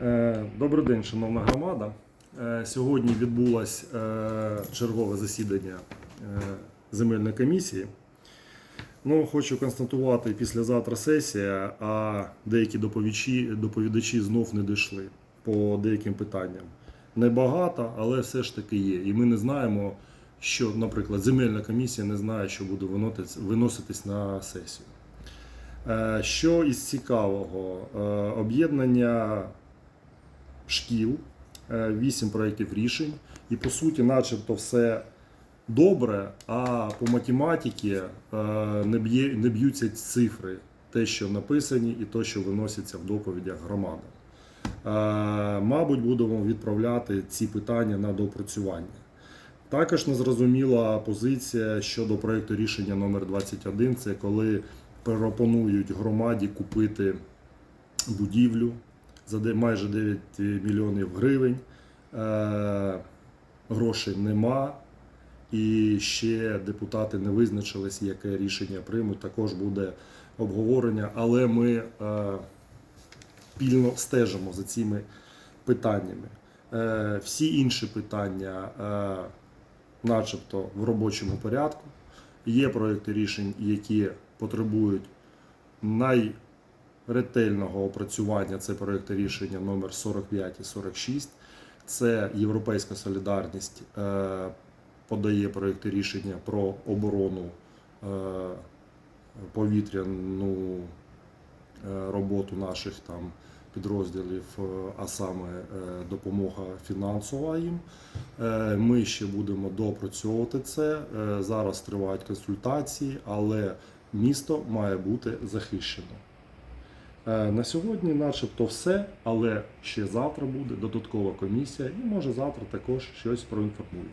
Е, Добрий день, шановна громада. Е, Сьогодні відбулось е, чергове засідання земельної комісії. Ну, хочу констатувати, післязавтра сесія, а деякі доповідачі, доповідачі знов не дійшли по деяким питанням. Небагато, але все ж таки є. І ми не знаємо, що, наприклад, земельна комісія не знає, що буде виноситись- на сесію. Що із цікавого? Об'єднання шкіл, е, вісім проєктів рішень, і по суті, начебто, все добре, а по математиці е, не, б'ються цифри, те, що написані, і те, що виноситься в доповідях громади. Е, Мабуть, будемо відправляти ці питання на доопрацювання. Також незрозуміла позиція щодо проєкту рішення номер 21 це коли пропонують громаді купити будівлю за майже 9 мільйонів гривень. Е, Грошей нема. І ще депутати не визначились, яке рішення приймуть. Також буде обговорення, але ми е, пільно стежимо за цими питаннями. Е, всі інші питання, начебто, в робочому порядку. Є проекти рішень, які потребують найретельного опрацювання. Це проекти рішення номер 45 і 46. Це Європейська солідарність е, подає проекти рішення про оборону е, повітряну е, роботу наших там підрозділів, а саме допомога фінансова їм. Ми ще будемо допрацьовувати це. Зараз тривають консультації, але місто має бути захищено. Е, На сьогодні, начебто, все, але ще завтра буде додаткова комісія, і може завтра також щось проінформую.